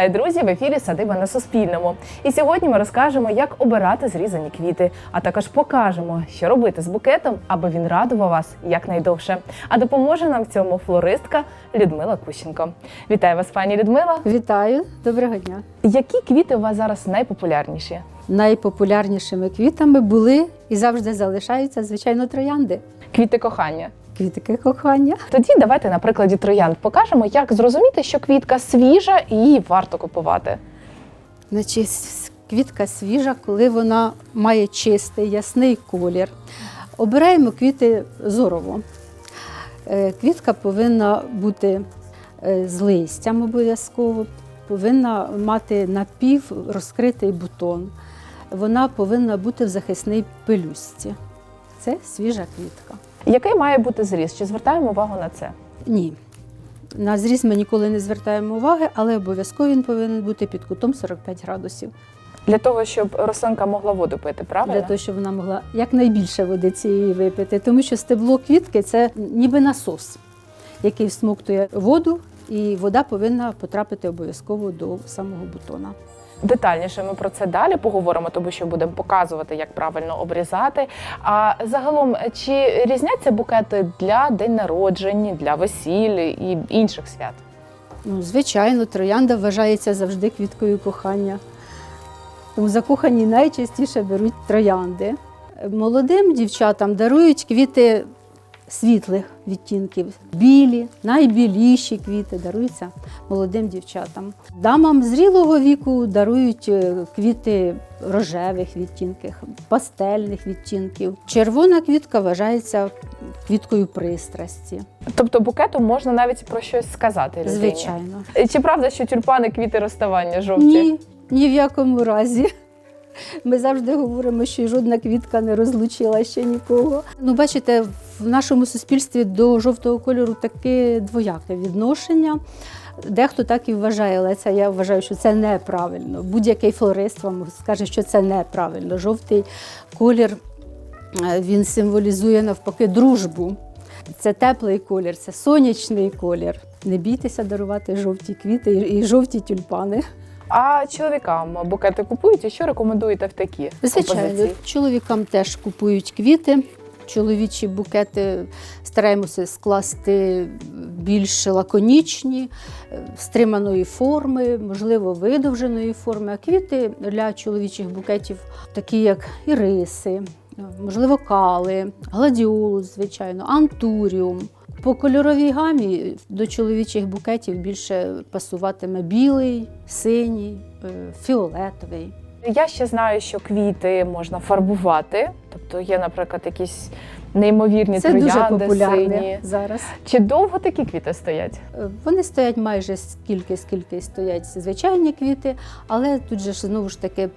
Вітаю, друзі! В ефірі Садиба на Суспільному. І сьогодні ми розкажемо, як обирати зрізані квіти, а також покажемо, що робити з букетом, аби він радував вас якнайдовше. А допоможе нам в цьому флористка Людмила Кущенко. Вітаю вас, пані Людмила. Вітаю, доброго дня. Які квіти у вас зараз найпопулярніші? Найпопулярнішими квітами були і завжди залишаються, звичайно, троянди. Квіти кохання. Квітки кохання. Тоді давайте на прикладі троянд покажемо, як зрозуміти, що квітка свіжа і її варто купувати. Значить, квітка свіжа, коли вона має чистий, ясний колір. Обираємо квіти зорово. Е, Квітка повинна бути е, з листям обов'язково, повинна мати напів розкритий бутон. Вона повинна бути в захисній пелюстці. Це свіжа квітка. Який має бути зріз? Чи звертаємо увагу на це? Ні. На зріз ми ніколи не звертаємо уваги, але обов'язково він повинен бути під кутом 45 градусів. Для того, щоб рослинка могла воду пити, правильно? Для того, щоб вона могла якнайбільше води цієї випити. Тому що стебло квітки це ніби насос, який всмоктує воду, і вода повинна потрапити обов'язково до самого бутона. Детальніше ми про це далі поговоримо, тому що будемо показувати, як правильно обрізати. А загалом, чи різняться букети для день народжень, для весіль і інших свят? Ну, звичайно, троянда вважається завжди квіткою кохання. Тому закохані найчастіше беруть троянди. Молодим дівчатам дарують квіти світлих відтінків, білі, найбіліші квіти даруються молодим дівчатам. Дамам зрілого віку дарують е, квіти рожевих відтінків, пастельних відтінків. Червона квітка вважається квіткою пристрасті. Тобто букету можна навіть про щось сказати людині. Звичайно. Чи правда, що тюльпани квіти розставання жовті? Ні, ні в якому разі. Ми завжди говоримо, що жодна квітка не розлучила ще нікого. Ну, бачите, в нашому суспільстві до жовтого кольору таке двояке відношення. Дехто так і вважає, але це я вважаю, що це неправильно. Будь-який флорист вам скаже, що це неправильно. Жовтий колір е, він символізує навпаки дружбу. Це теплий колір, це сонячний колір. Не бійтеся дарувати жовті квіти і і жовті тюльпани. А чоловікам букети купують і що рекомендуєте в такі Звичайно, композиції? чоловікам теж купують квіти. Чоловічі букети стараємося скласти більш лаконічні, е, стриманої форми, можливо, видовженої форми. А квіти для чоловічих букетів, такі як іриси, можливо, кали, гладіолус, звичайно, антуріум. По кольоровій гамі до чоловічих букетів більше пасуватиме білий, синій, е, фіолетовий. Я ще знаю, що квіти можна фарбувати. Тобто є, наприклад, якісь неймовірні Це дуже троянди популярне сині. зараз. Чи довго такі квіти стоять? Е, Вони стоять майже скільки, скільки стоять звичайні квіти, але тут же ж знову ж таки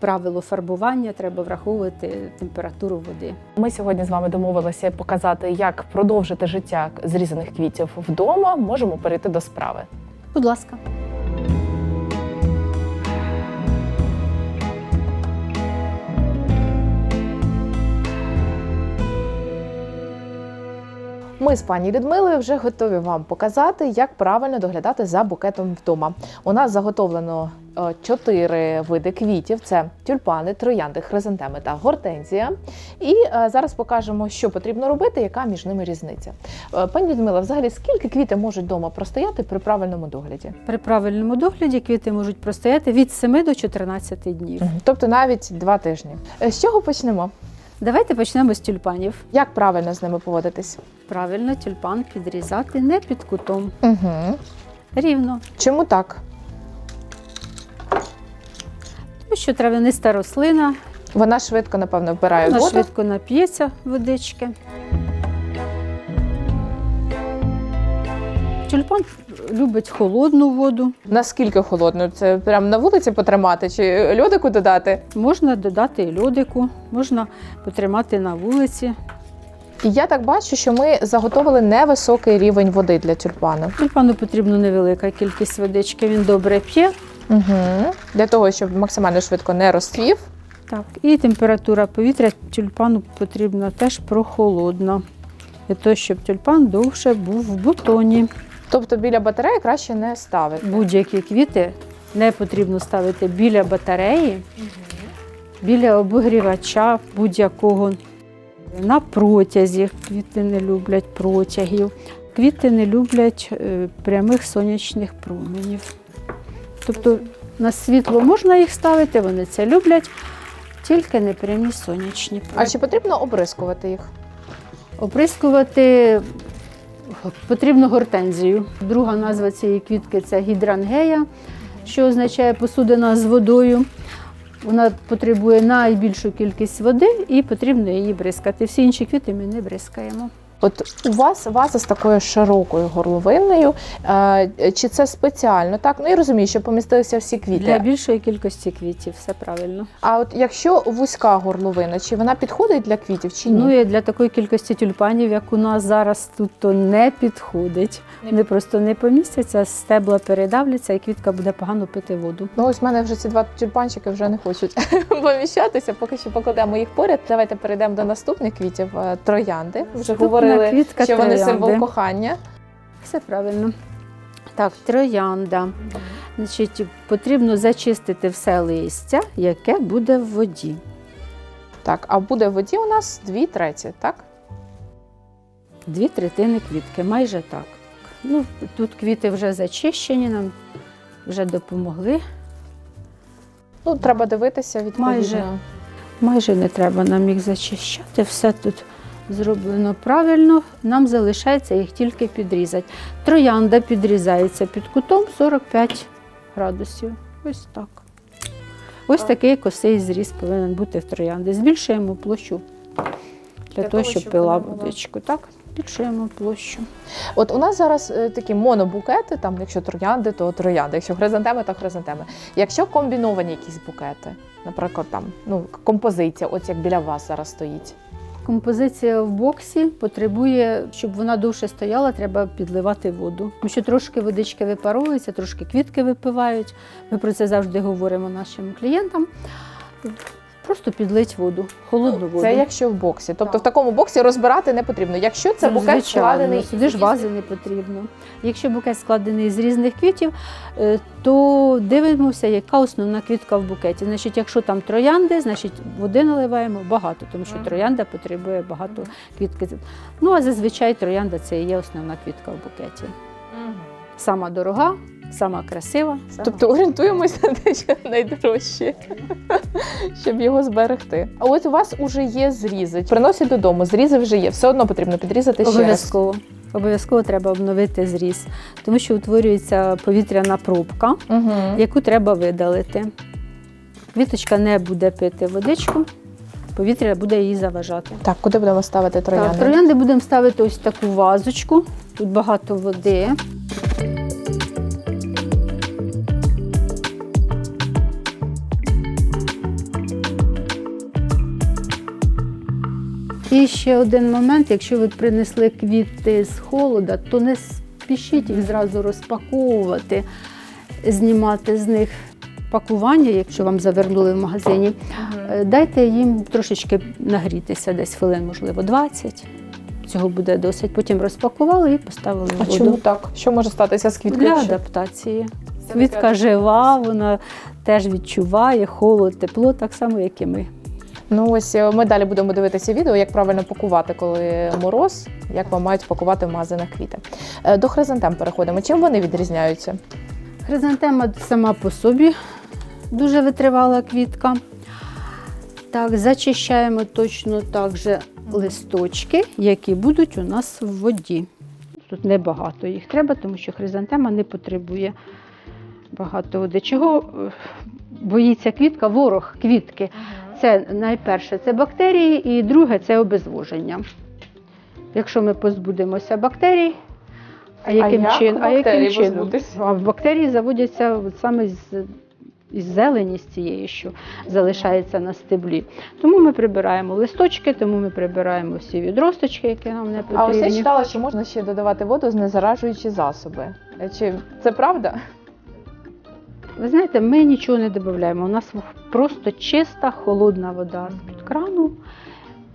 правило фарбування треба враховувати температуру води. Ми сьогодні з вами домовилися показати, як продовжити життя зрізаних квітів вдома. Можемо перейти до справи. Будь ласка. Ми з пані Людмилою вже готові вам показати, як правильно доглядати за букетом вдома. У нас заготовлено е, чотири види квітів: це тюльпани, троянди, хризантеми та гортензія. І е, зараз покажемо, що потрібно робити, яка між ними різниця. Е, Пані Людмила, взагалі, скільки квіти можуть вдома простояти при правильному догляді? При правильному догляді квіти можуть простояти від 7 до 14 днів. Тобто навіть два тижні. З чого почнемо? Давайте почнемо з тюльпанів. Як правильно з ними поводитись? Правильно, тюльпан підрізати не під кутом, Угу. рівно. Чому так? Тому що травяниста рослина, Вона швидко, напевно, вбирає вона воду. швидко нап'ється водички. Тюльпан любить холодну воду. Наскільки холодно? Це прямо на вулиці потримати чи льодику додати? Можна додати і льодику, можна потримати на вулиці. І я так бачу, що ми заготовили невисокий рівень води для тюльпана. Тюльпану потрібна невелика кількість водички, він добре п'є. Угу. Для того, щоб максимально швидко не розцвів. Так, і температура повітря тюльпану потрібна теж прохолодна. Для того, щоб тюльпан довше був в бутоні. Тобто біля батареї краще не ставити. Будь-які квіти не потрібно ставити біля батареї, біля обогрівача будь-якого. На протязі квіти не люблять протягів. Квіти не люблять е, прямих сонячних променів. Тобто на світло можна їх ставити, вони це люблять, тільки не прямі сонячні промені. А чи потрібно обрискувати їх? Оприскувати потрібно гортензію. Друга назва цієї квітки це гідрангея, що означає посудина з водою. Вона потребує найбільшу кількість води і потрібно її бризкати. Всі інші квіти ми не бризкаємо. От у вас ваза з такою широкою горловиною. Е, Чи це спеціально? Так, ну я розумію, що помістилися всі квіти. Для більшої кількості квітів все правильно. А от якщо вузька горловина, чи вона підходить для квітів, чи ні? Ну і для такої кількості тюльпанів, як у нас зараз тут, то не підходить. Вони просто не помістяться, стебла передавляться, і квітка буде погано пити воду. Ну, ось в мене вже ці два тюльпанчики вже не хочуть поміщатися. Поки що покладемо їх поряд. Давайте перейдемо до наступних квітів Е, троянди. Вже Наступна говорили, квітка що вони троянди. символ кохання. Все правильно. Так, троянда. Значить, потрібно зачистити все листя, яке буде в воді. Так, а буде в воді у нас дві треті, так? Дві третини квітки, майже так. Ну, тут квіти вже зачищені, нам вже допомогли. Ну, треба дивитися відповідно. Майже. Майже не треба нам їх зачищати. Все тут зроблено правильно. Нам залишається їх тільки підрізати. Троянда підрізається під кутом 45 градусів. Ось так. Ось такий косий зріз повинен бути в троянди. Збільшуємо площу для, того, щоб, пила водичку. Так, збільшуємо площу. От у нас зараз е, такі монобукети, там, якщо троянди, то троянди, якщо хризантеми, то хризантеми. Якщо комбіновані якісь букети, наприклад, там ну композиція, от як біля вас зараз стоїть. Композиція в боксі потребує, щоб вона довше стояла, треба підливати воду. Тому що трошки водички випаровується, трошки квітки випивають. Ми про це завжди говоримо нашим клієнтам. Просто підлить воду, холодну воду. Ну, Це якщо в боксі. Тобто Так. в такому боксі розбирати не потрібно. Якщо це Ну, букет звичайно, складений сюди ж вази не потрібно. Якщо букет складений з різних квітів, е, то дивимося, яка основна квітка в букеті. Значить, якщо там троянди, значить води наливаємо багато, тому що троянда потребує багато квітки. Ну а зазвичай троянда це і є основна квітка в букеті. Сама дорога, сама красива. сама- Тобто орієнтуємося на те, що найдорожче, щоб його зберегти. А от у вас уже є зрізи. Приносять додому, зрізи вже є. Все одно потрібно підрізати ще раз. Обов'язково. Обов'язково треба обновити зріз, тому що утворюється повітряна пробка. Угу. яку треба видалити. Квіточка не буде пити водичку, повітря буде її заважати. Так, куди будемо ставити троянди? Так, троянди будемо ставити ось таку вазочку. Тут багато води. І ще один момент, якщо ви принесли квіти з холода, то не спішіть їх зразу розпаковувати, знімати з них пакування, якщо вам завернули в магазині. Е, Дайте їм трошечки нагрітися, десь хвилин, можливо, 20. Цього буде досить. Потім розпакували і поставили в А воду. чому так? Що може статися з квіткою? Для адаптації. Квітка жива, вона теж відчуває холод, тепло, так само, як і ми. Ну ось е, ми далі будемо дивитися відео, як правильно пакувати, коли мороз, як вам мають пакувати в магазинах квіти. Е, До хризантем переходимо. Чим вони відрізняються? Хризантема сама по собі дуже витривала квітка. Так, зачищаємо точно так же листочки, які будуть у нас в воді. Тут небагато їх треба, тому що хризантема не потребує багато води. Чого е, боїться квітка? Ворог квітки. Це найперше це бактерії, і друге це обезвоження. Якщо ми позбудемося бактерій, а яким, як чин, а яким чином? А бактерії заводяться саме з, із зелені з цієї, що залишається на стеблі. Тому ми прибираємо листочки, тому ми прибираємо всі відросточки, які нам не А ось я читала, що можна ще додавати воду, знезаражуючи засоби. Е, Чи це правда? Ви знаєте, ми нічого не додаємо. У нас просто чиста, холодна вода з-під крану,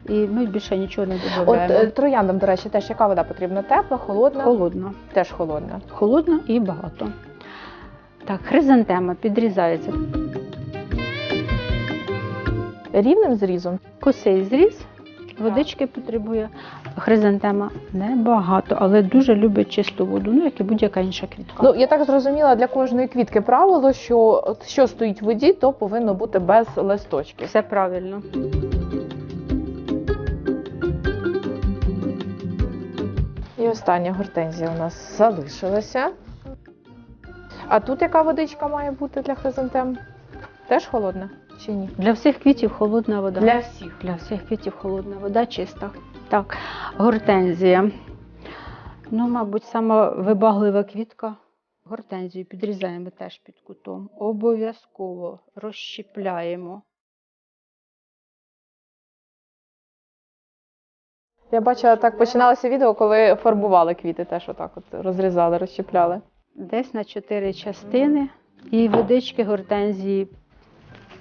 і ми більше нічого не От додаємо. е, трояндам, до речі, теж яка вода потрібна? Тепла, холодна? Холодна. Теж холодна. Холодна і багато. Так, хризантема підрізається. Рівним зрізом. Косий зріз, водички потребує. Хризантема небагато, але дуже любить чисту воду, ну як і будь-яка інша квітка. Ну я так зрозуміла для кожної квітки правило, що от що стоїть в воді, то повинно бути без листочків. Все правильно. І остання гортензія у нас залишилася. А тут яка водичка має бути для хризантем? Теж холодна чи ні? Для всіх квітів холодна вода. Для всіх. Для всіх квітів холодна вода чиста. Так, гортензія. Ну, мабуть, сама вибаглива квітка. Гортензію підрізаємо теж під кутом. Обов'язково розщіпляємо. Я бачила, так починалося відео, коли фарбували квіти, теж отак от розрізали, розщепляли. Десь на чотири частини. І водички гортензії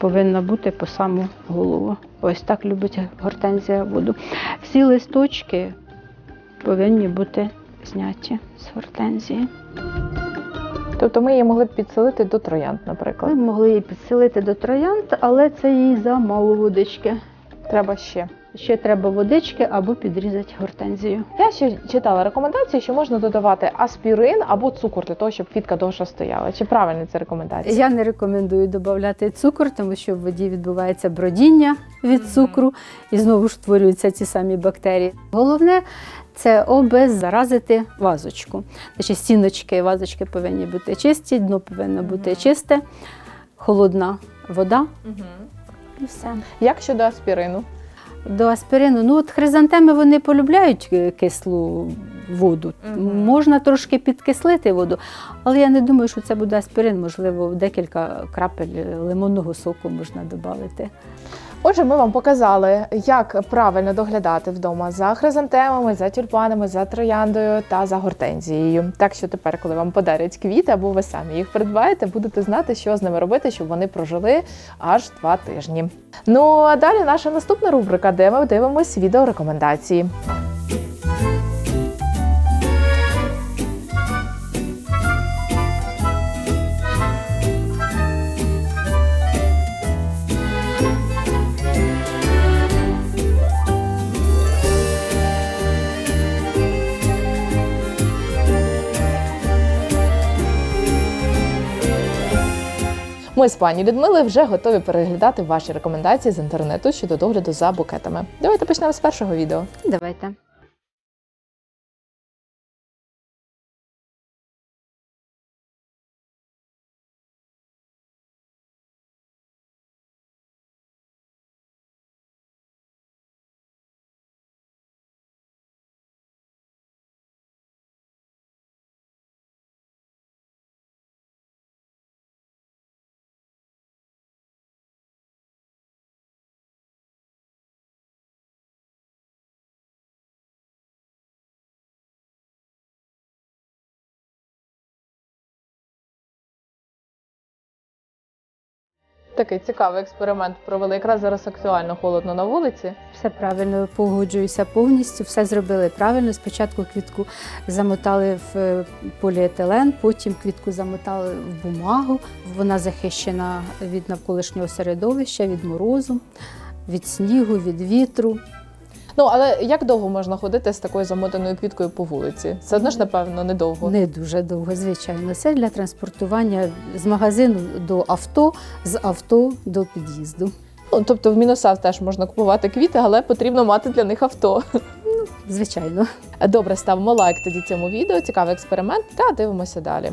повинна бути по саму голову. Ось так любить гортензія воду. Всі листочки повинні бути зняті з гортензії. Тобто ми її могли б підселити до троянд, Ми могли її підсилити до троянд, але це їй замало водички. Треба ще. Ще треба водички або підрізати гортензію. Я ще читала рекомендації, що можна додавати аспірин або цукор для того, щоб квітка довше стояла. Чи правильні це рекомендації? Я не рекомендую додати цукор, тому що в воді відбувається бродіння від цукру і знову ж створюються ці самі бактерії. Головне це обеззаразити вазочку. Значить, стіночки вазочки повинні бути чисті, дно повинно бути чисте, холодна вода і все. Як щодо аспірину? До аспірину, ну от хризантеми вони полюбляють е, кислу воду. Угу. Можна трошки підкислити воду, але я не думаю, що це буде аспірин. Можливо, декілька крапель лимонного соку можна додати. Отже, ми вам показали, як правильно доглядати вдома за хризантемами, за тюльпанами, за трояндою та за гортензією. Так що тепер, коли вам подарять квіти або ви самі їх придбаєте, будете знати, що з ними робити, щоб вони прожили аж два тижні. Ну а далі наша наступна рубрика, де ми дивимось відеорекомендації. Ми з пані Людмили вже готові переглядати ваші рекомендації з інтернету щодо догляду за букетами. Давайте почнемо з першого відео. Давайте. Такий цікавий експеримент провели. Якраз зараз актуально холодно на вулиці. Все правильно погоджуюся повністю. Все зробили правильно. Спочатку квітку замотали в е, поліетилен, потім квітку замотали в бумагу. Вона захищена від навколишнього середовища, від морозу, від снігу, від вітру. Ну але як довго можна ходити з такою замотаною квіткою по вулиці? Це одно ж, напевно, недовго. Не дуже довго, звичайно. Це для транспортування з магазину до авто, з авто до під'їзду. Ну, тобто в мінусах теж можна купувати квіти, але потрібно мати для них авто. Звичайно. Добре, ставимо лайк тоді цьому відео. Цікавий експеримент, та дивимося далі.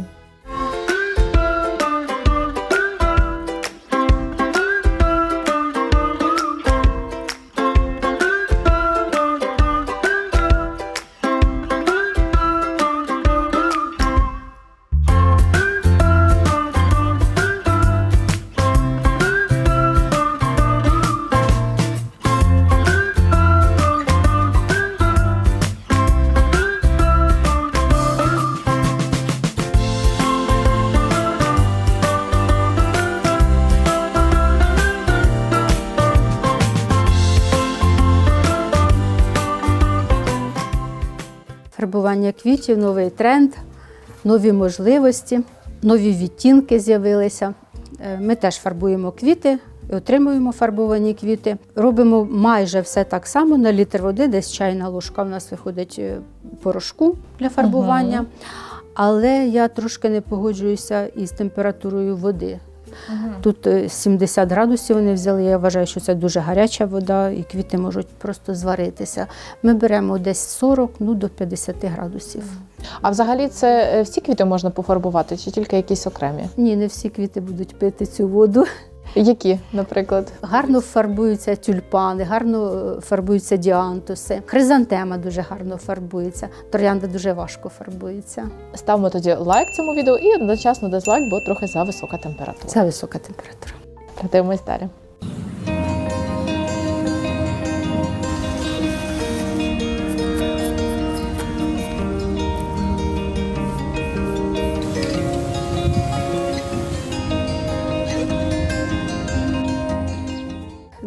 Фарбування квітів, новий тренд, нові можливості. нові відтінки з'явилися. Е, Ми теж фарбуємо квіти, і отримуємо фарбовані квіти. Робимо майже все так само на літр води, десь чайна ложка. У нас виходить е, порошку для фарбування. Але я трошки не погоджуюся із температурою води. Тут е, 70 градусів вони взяли. Я вважаю, що це дуже гаряча вода, і квіти можуть просто зваритися. Ми беремо десь 40 ну, до 50 градусів. А взагалі це е, всі квіти можна пофарбувати, чи тільки якісь окремі? Ні, не всі квіти будуть пити цю воду. Які, наприклад? Гарно фарбуються тюльпани, гарно е, фарбуються діантуси. Хризантема дуже гарно фарбується. Троянда дуже важко фарбується. Ставимо тоді лайк цьому відео і одночасно дизлайк, бо трохи за висока температура. Це висока температура. Дивимось далі.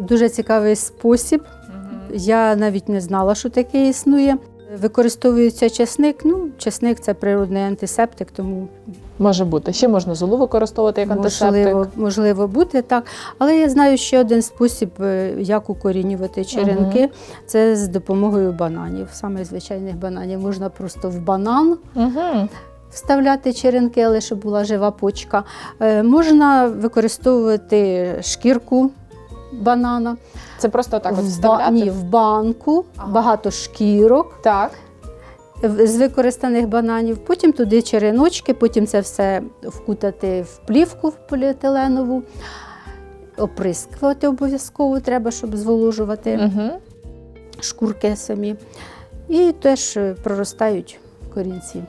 Дуже цікавий спосіб. Я навіть не знала, що таке існує. Використовується чесник. Ну, чесник це природний антисептик, тому Може бути. Ще можна золу використовувати як антисептик. можливо, можливо бути так. Але я знаю ще один спосіб, е, як укорінювати черенки. Це з допомогою бананів, саме звичайних бананів. Можна просто в банан Угу. вставляти черенки, але щоб була жива почка. Е, Можна використовувати шкірку банана. Це просто так от в, ба- ні, в банку, Ага. багато шкірок Так. з використаних бананів, потім туди череночки, потім це все вкутати в плівку в поліетиленову, оприскувати обов'язково треба, щоб зволожувати Угу. шкурки самі. І теж проростають корінці.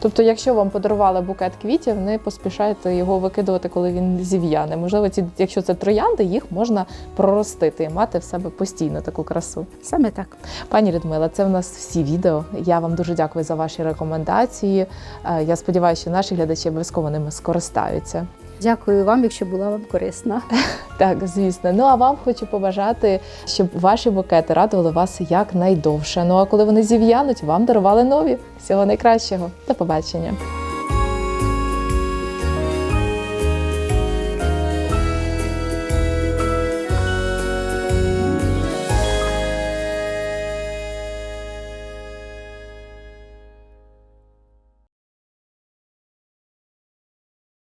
Тобто, якщо вам подарували букет квітів, не поспішайте його викидувати, коли він зів'яне. Можливо, ці, якщо це троянди, їх можна проростити і мати в себе постійно таку красу. Саме так. Пані Людмила, це в нас всі відео. Я вам дуже дякую за ваші рекомендації. Е, Я сподіваюся, що наші глядачі обов'язково ними скористаються. Дякую вам, якщо була вам корисна. Так, звісно. Ну а вам хочу побажати, щоб ваші букети радували вас якнайдовше. Ну а коли вони зів'януть, вам дарували нові. Всього найкращого. До побачення.